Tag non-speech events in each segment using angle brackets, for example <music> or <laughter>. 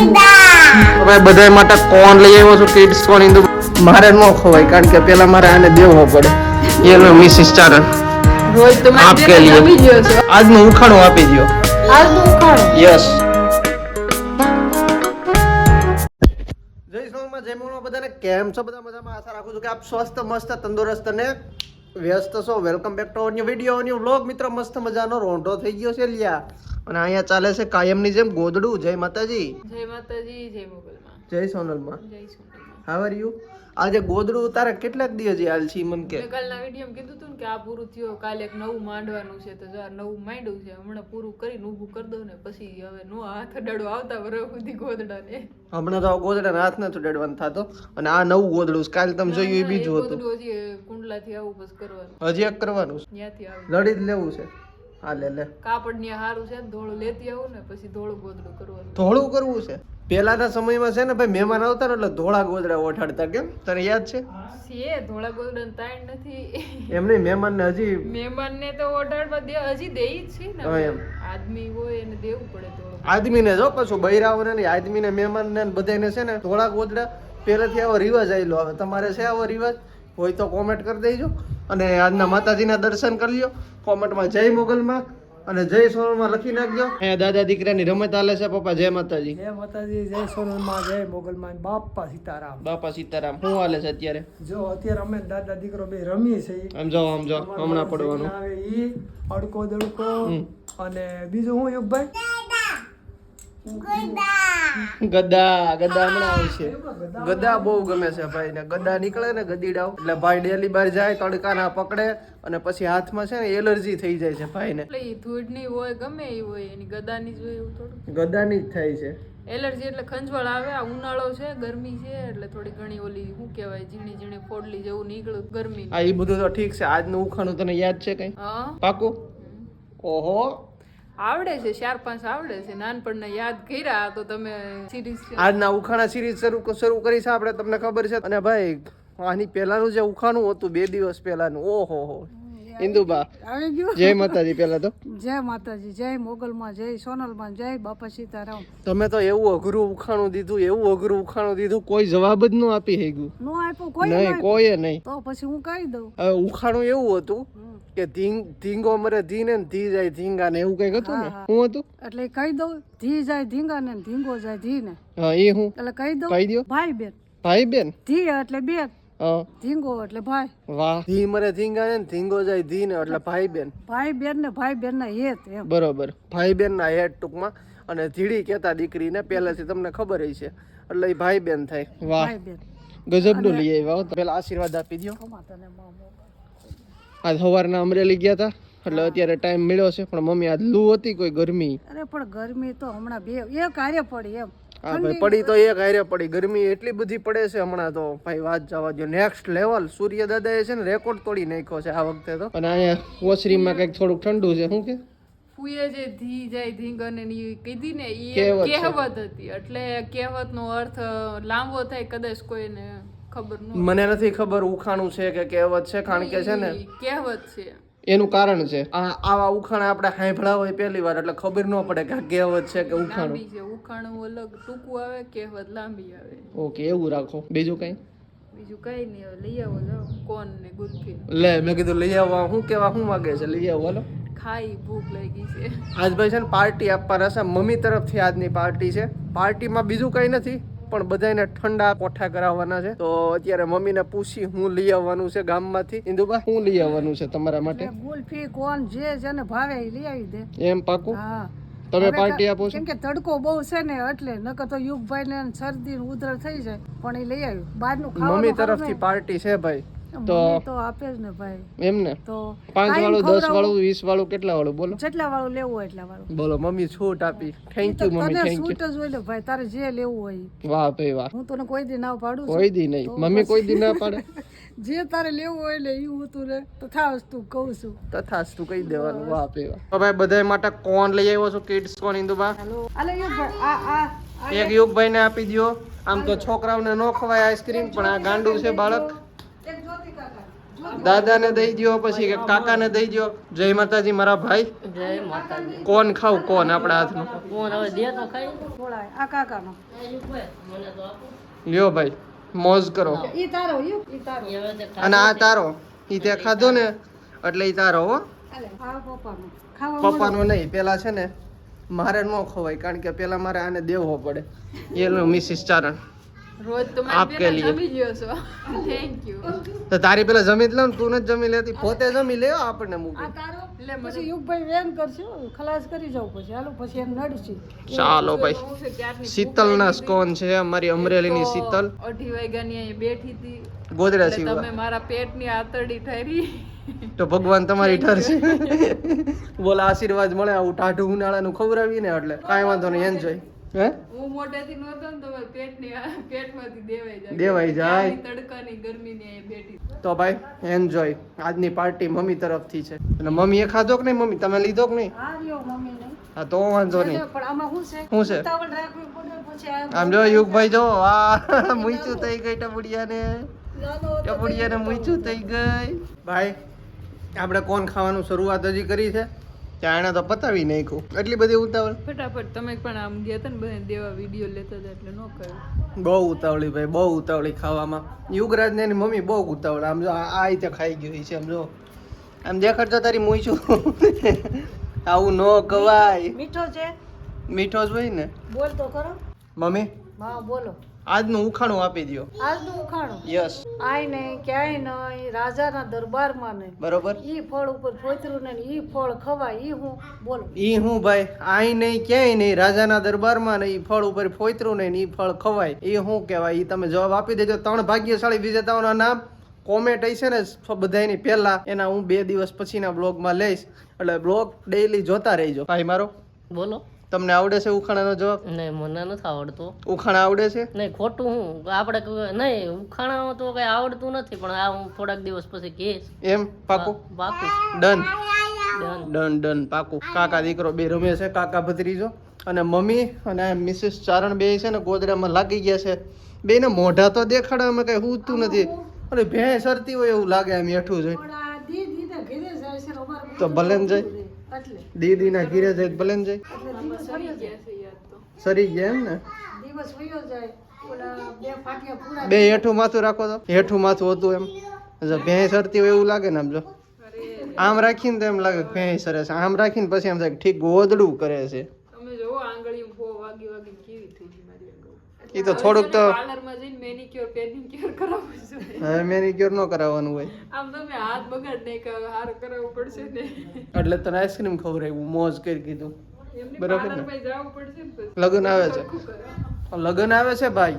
હવે બધા માટે કોણ લઈ આવ્યો છું? કિડ્સ કોણ? હિન્દુ મારે ન ખવાય કારણ કે પેલા મારે આને દેવો પડે. એ લો મિસ ચારણ. રોજ તો આપ કે લીએ. આજનું ઉખાણું આપી દો આજનું ઉખાણું? યસ જય સોમમાં જય મોમાં બધાને. કેમ છો? બધા મજામાં? આશા રાખું છું કે આપ સ્વસ્થ મસ્ત તંદુરસ્ત અને વ્યસ્ત છો? Welcome back to new video new vlog મિત્ર મસ્ત મજાનો રોંઢો થઈ ગયો છે લિયા. અને અહીંયા ચાલે છે કાયમની જેમ ગોદડું. જય માતાજી. જય માતાજી જય મોગલમાં. જય સોનલમાં. જય સોનલમાં. હાવ આર યુ આજે ગોદડું તારે કેટલાક દિવસ હાલ છે મને કે. કાલના વિડીયોમાં કીધું તું કે આ પૂરું થયો કાલે એક નવું માંડવાનું છે તો જો નવું માંડ્યું છે હમણાં પૂરું કરીને ઊભું કરી દઉં ને પછી હવે નો હાથ અડાડો આવતા બરાબર સુધી ગોદડાને. હમણાં તો ગોદડા હાથ નથી ઉડાડવાનું થતો. અને આ નવું ગોદડું. કાલે તમે જોયું એ બીજું હતું. ગોદડું હજી કુંડલાથી આવું બસ કરવાનું. હજી એક કરવાનું છે. ત્યાંથી આવું. લડી જ લેવું છે. હા લે લે. કાપડ ને હારું છે ને ધોળું લેતી આવું ને પછી ધોળું ગોદડું કરવાનું. ધોળું કરવું છે? પેલાના સમયમાં છે ને ભાઈ મહેમાન આવતા ને એટલે ધોળા ગોદડા ઓઠાડતા કેમ? તને યાદ છે? છે ધોળા ગોદડા તાણ નથી. એમ નહીં મહેમાનને હજી મહેમાન ને તો ઓઠાડવા દે હજી દે જ છે ને. એમ. આદમી હોય એને દેવું પડે થોડું આદમીને જો પાછું બૈરાઓને આદમી ને મહેમાન ને બધાને છે ને ધોળા ગોદડા પહેલેથી આવો રિવાજ આવેલો હવે તમારે છે આવો રિવાજ? હોય તો કોમેન્ટ કરી દેજો અને આજના માતાજીના દર્શન કરી લ્યો. કોમેન્ટમાં જય મોગલમાં અને જય સોનલમાં લખી નાખજો. અહીંયા દાદા દીકરાની રમત હાલે છે પપ્પા. જય માતાજી. જય માતાજી જય સોનલમાં જય મોગલમાં બાપા સીતારામ. બાપા સીતારામ. શું હાલે છે અત્યારે? જો અત્યારે અમે દાદા દીકરો બે રમીએ છીએ. આમ જાઓ હમણાં પડવાનું. આવે ઈ અડકો દડકો. અને બીજું હું યુગભાઈ? ગદા. ગદા હમણાં આવશે ગદા બહુ ગમે છે ભાઈ ને ગદા નીકળે ને ગદીડાઓ. એટલે ભાઈ ડેલી બહાર જાય તડકાના પકડે અને પછી હાથમાં છે ને એલર્જી થઈ જાય છે ભાઈને એટલે ઈ ધૂળની હોય ગમે એ હોય એની ગદાની જ હોય એવું થોડું ગદાની જ થાય છે. એલર્જી એટલે ખંજવાળ આવે આ ઉનાળો છે ગરમી છે એટલે થોડી ઘણી ઓલી શું કહેવાય ઝીણી ઝીણી ફોડલી જેવું નીકળ્યું ગરમી આ એ બધું તો ઠીક છે આજનું ઉખાણું તને યાદ છે કઈ? હા. પાકું? ઓહો. આવડે છે ચાર પાંચ આવડે છે. નાનપણના યાદ કર્યા તો તમે સિરીઝ આજના ઉખાણા સિરીઝ શરૂ શરૂ કરી છે આપણે, તમને ખબર છે? અને ભાઈ, આની પહેલાનું જે ઉખાણું હતું, બે દિવસ પહેલાનું. ઓહો હો. ઇન્દુબા જય માતાજી પેલા તો. જય માતાજી જય મોગલમાં જય સોનલમાં જય બાપા સીતારામ. તમે તો એવું અઘરું ઉખાણું દીધું એવું અઘરું ઉખાણું દીધું કોઈ જવાબ જ ન આપી શક્યું નો આપ્યું કોઈ નહીં કોઈએ નહીં. તો પછી હું કહી દઉં. હવે ઉખાણું એવું હતું કે ધીંગ ધીંગો મરે ધીને ધી જાય ધીંગા ને એવું કંઈક હતું ને? હું. હતું? એટલે કહી દઉં ધી જાય ધીંગા ને ધીંગો જાય ધી ને હા એ હું. એટલે કહી દઉં કહી દો ભાઈ બેન. ભાઈ બેન? ધી એટલે બેન. ધીંગો એટલે ભાઈ. વાહ. ધી મરે ધીંગા ને ધીંગો જાય ધી ને એટલે ભાઈ બેન ભાઈ બેન ને ભાઈ બેન ના હેત એમ. બરોબર. ભાઈ બેન ના હેત ટૂંકમાં. અને ધીડી કહેતા દીકરીને પહેલેથી તમને ખબર છે એટલે એ ભાઈ બેન થાય. વાહ. ગજબનું લઈ આવ્યા પેલા આશીર્વાદ આપી દો આજ સવારના અમરેલી ગયા હતા એટલે અત્યારે ટાઈમ મળ્યો છે પણ મમ્મી આજ લૂ હતી કોઈ ગરમી. અરે પણ ગરમી તો હમણાં બે એક કાર્ય પડી એમ. હા ભાઈ પડી તો એક હારે પડી. ગરમી એટલી બધી પડે છે હમણાં તો. ભાઈ વાત જવા દો નેક્સ્ટ લેવલ સૂર્ય દાદાએ છે ને રેકોર્ડ તોડી નાખ્યો છે આ વખતે તો. અને અહીંયા ઓસરીમાં કંઈક થોડુંક ઠંડુ છે શું કે? ફૂએ જે ધી જાય ધીંગને અને કીધી ને એ કહેવત હતી. એટલે કહેવતનો અર્થ લાંબો થાય કદાચ કોઈને ખબર ન મને નથી ખબર ઉખાણું છે કે કહેવત છે કારણ કે છે ને કહેવત છે. એનું કારણ છે. આ આવા ઉખાણ આપણે સાંભળા હોય પહેલી વાર એટલે ખબર ન પડે કે આ કહેવત છે કે ઉખાણ. છે ઉખાણું અલગ ટૂંકું આવે કહેવત લાંબી આવે. ઓકે એવું રાખો. બીજું કઈ? બીજું કઈ નહીં હવે લઈ આવો જાઓ કોન ને ગુલ્ફી લે મેં કીધું લઈ આવવા શું કેવા શું માગે છે? લઈ આવો હાલો. ખાઈ ભૂખ લાગી છે. આજ ભાઈ છે ને પાર્ટી આપવાના છે. મમ્મી તરફથી આજની પાર્ટી છે. પાર્ટીમાં બીજું કંઈ નથી. પણ બધાને ઠંડા કોઠા કરાવવાના છે. તો અત્યારે મમ્મીને પૂછી હું લઈ આવવાનું છે ગામમાંથી. ઇન્દુબા હું લઈ આવવાનું છે તમારા માટે? ગુલફી કોન જે જેને ભાવે એ લઈ આવી દે. એમ પાકું? હા. તમે પાર્ટી આપો છો? કેમ કે તડકો બહુ છે ને એટલે નકર તો યુગભાઈ ને શરદી ઉધર થઈ જાય પણ એ લઈ આવ્યું. બહારનું મમ્મી તરફથી પાર્ટી છે ભાઈ. તો તો આપે જ ને ભાઈ. એમ ને? તો પાંચ વાળું દસ વાળું વીસ વાળું કેટલા વાળું? બોલો. જેટલા વાળું લેવું હોય એટલા વાળું. બોલો મમ્મી છૂટ આપી. Thank you mummy thank you છૂટ જ હોય ને ભાઈ તારે જે લેવું હોય વાહ ભાઈ વાહ. હું તને કોઈ દી ના પાડું છું. કોઈ દી નહીં. મમ્મી કોઈ દી ના પાડે? <laughs> જે તારે લેવું હોય લે એવું તું ને તો થાવ કહું છું. તથાસ તું કહી દેવાનું. વાહ ભાઈ વાહ. ભાઈ બધા માટે કોણ લઈ આવ્યો છો? કિડ્સ કોણ ઇન્દુબા? અલે યુગભાઈ આ આ એક યુગભાઈ ને આપી દ્યો. આમ તો છોકરાઓને ન ખવાય આઈસ્ક્રીમ પણ આ ગાંડું છે બાળક. દાદાને દઈ દ્યો પછી કે કાકાને દઈ દ્યો. જય માતાજી મારા ભાઈ. જય માતાજી. કોણ ખાવ કોણ આપણા હાથનું? કોણ હવે દે તો ખાઈ. આ કાકાનો. મને તો આપો લ્યો ભાઈ મોજ કરો. ઈ તારો ઈ તારો. અને આ તારો. ઈ તે ખાધો ને એટલે ઈ તારો હો. પપ્પાનો. પપ્પાનો નહીં પેલા છે ને મારે ન ખવાય કારણ કે પેલા મારે આને દેવો પડે. એનું મિસિસ ચારણ. રોજ તો આપકે લીએ. જમી લ્યો છો. થેન્ક યુ તો તારી પેલા જમી જ લઉં તું જ જમી લેતી પોતે જમી લે આપણને આ તારો? એટલે પછી યુગભાઈ વેન કરશે ખલાસ કરી જાવ પછી. હાલો પછી એમ નડશે. ચાલો ભાઈ. શીતલ ના સ્કોન છે અમારી અમરેલીની ની શીતલ. અઢી વાગ્યાની અહીંયા બેઠી હતી. ગોદડા એટલે તમે મારા પેટની આતરડી ઠરી. તો ભગવાન તમારી ઠરશે. બોલા આશીર્વાદ મળે આવું ટાઢું ઉનાળાનું ખવડાવીને એટલે. કાંઈ વાંધો નહીં એન્જોય હે? હું મોટેથી નહોતો ને તમારા પેટની પેટમાંથી દેવાઈ જાય. દેવાઈ જાય. તડકાની ગરમીની અહીંયા બેઠી તો ભાઈ એન્જોય આજની પાર્ટી મમ્મી તરફથી છે. અને મમ્મીએ ખાધો કે નહીં મમ્મી? તમે લીધો કે નહીં? મમ્મી હા તો વાંધો નહીં. પણ આમાં શું છે? શું છે? ઉતાવળ રાખવી પડે પછી આમ જો યુગભાઈ જો આ મૂચું થઈ ગઈ ટબુડિયાને. ટબુડિયાને મૂચું થઈ ગઈ. ભાઈ આપણે કોણ ખાવાનું શરૂઆત હજી કરી છે? ત્યાં એને તો પતાવી નાખ્યું. એટલી બધી ઉતાવળ? ફટાફટ તમે પણ આમ ગયા હતા ને બધા દેવા વીડિયો લેતા હતા એટલે ન કર્યું. બહુ ઉતાવળી ભાઈ બહુ ઉતાવળી ખાવામાં. યુગરાજ ને એની મમ્મી બહુ ઉતાવળ. આમ જો આ આ રીતે ખાઈ ગયું છે આમ જો. આમ દેખાડ તો તારી મૂછું. આવું ન કવાય. મીઠો છે? મીઠો જ હોય ને? બોલ તો ખરો. મમ્મી? હા બોલો. આજનું ઉખાણું આપી દો આજનું ઉખાણું? યસ. આય ને ક્યાંય નહીં રાજાના દરબારમાં નહીં બરોબર. ઈ ફળ ઉપર પોતરું ને ઈ ફળ ખવાય ઈ હું બોલો. ઈ હું ભાઈ આય નહીં ક્યાંય નહીં રાજાના દરબારમાં નહીં ઈ ફળ ઉપર પોતરું નહીં ને ઈ ફળ ખવાય. ઈ હું કહેવાય? ઈ તમે જવાબ આપી દેજો. ત્રણ ભાગ્યશાળી વિજેતાઓના નામ. કોમેન્ટ હશે ને બધાની પહેલા. એના હું બે દિવસ પછીના બ્લોગમાં લઈશ. એટલે બ્લોગ ડેઈલી જોતા રહેજો. ભાઈ મારો. બોલો. તમને આવડે છે ઉખાણાનો જવાબ? નહીં મને નથી આવડતો. ઉખાણા આવડે છે? નહીં ખોટું હું. આપણે નહીં ઉખાણા તો કઈ આવડતું નથી પણ આ હું થોડાક દિવસ પછી કહીશ. એમ? પાકું? પાકું ડન. ડન. ડન ડન પાકું. કાકા દીકરો બે રમે છે કાકા ભત્રીજો. અને મમ્મી અને મિસિસ ચારણ બે છે ને ગોદડામાં લાગી ગયા છે. બેને મોઢા તો દેખાડે અમે કઈ હૂતું નથી. અને ભેં સરતી હોય એવું લાગે એમ હેઠું જોઈ. તો ભલે જાય. એટલે. દીદીના ઘીરે જાય ભલે ને જાય. સરી ગયા એમ ને? દિવસ વયો જાય. બે ફાટિયા પૂરા બે હેઠું માથું રાખો તો. હેઠું માથું હતું એમ. જો ભેંસ સરતી હોય એવું લાગે ને આમ જો. આમ રાખીને તો એમ લાગે ભેંસ ભેં સરે છે. આમ રાખીને પછી એમ થાય કે ઠીક ગોદડું કરે છે. તમે જોવો આંગળી બહુ વાગી વાગી કેવી થઈ ગઈ મારી આંગળી. એ તો થોડુંક તો મેનિક્યોર પેડિક્યોર કરાવવું જોઈએ હવે મેનિક્યોર ન કરાવવાનું હોય. આમ તમે હાથ બગાડ નહીં કે હાર કરાવવું પડશે ને. એટલે તને આઈસ્ક્રીમ ખવડાવ્યું મોજ કરી કીધું. બરાબર લગ્ન આવે છે. લગન લગ્ન આવે છે ભાઈ.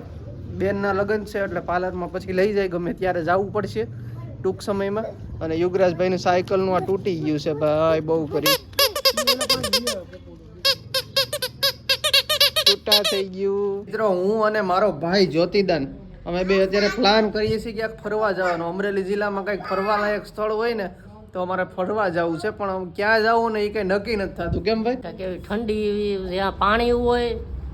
બેનના લગ્ન છે એટલે પાર્લરમાં પછી લઈ જાય ગમે ત્યારે જવું પડશે ટૂંક સમયમાં. અને યુગરાજભાઈની સાયકલનું આ તૂટી ગયું છે ભાઈ બહુ કરી. તૂટા થઈ ગયું. મિત્રો હું અને મારો ભાઈ જ્યોતિદાન અમે બે અત્યારે પ્લાન કરીએ છીએ ક્યાંક ફરવા જવાનું. અમરેલી જિલ્લામાં કંઈક ફરવાલાયક સ્થળ હોય ને તો અમારે ફરવા જવું છે પણ ક્યાં જવું ને એ કંઈ નક્કી નથી થતું. કેમ ભાઈ? કે કેવી ઠંડી જ્યાં પાણી હોય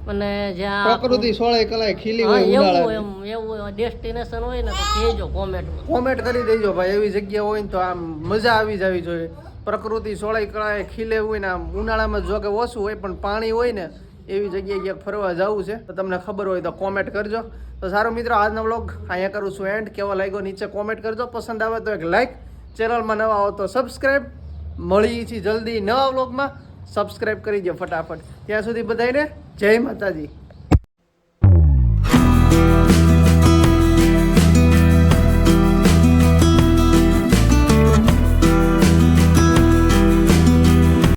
અને જ્યાં પ્રકૃતિ સોળે કલાએ ખીલી હોય એવું ઉનાળાની. એમ એવું ડેસ્ટિનેશન હોય ને તો કહેજો કોમેન્ટ કોમેન્ટ કરી દેજો ભાઈ એવી જગ્યા હોય ને તો આમ મજા આવી જવી જોઈએ. પ્રકૃતિ સોળાઈ કળાએ ખીલે હોય ને આમ ઉનાળામાં જો કે ઓછું હોય પણ પાણી હોય ને એવી જગ્યાએ ક્યાંક ફરવા જવું છે, તો તમને ખબર હોય તો કોમેન્ટ કરજો. તો સારો મિત્રો, આજનો બ્લોગ અહીંયા કરું છું એન્ડ કેવો લાગ્યો નીચે કોમેન્ટ કરજો. પસંદ આવે તો એક લાઈક ચેનલમાં નવા આવો તો સબસ્ક્રાઈબ મળીએ છીએ જલ્દી નવા બ્લોગમાં સબસ્ક્રાઈબ કરી દો ફટાફટ. ત્યાં સુધી બધાને જય માતાજી.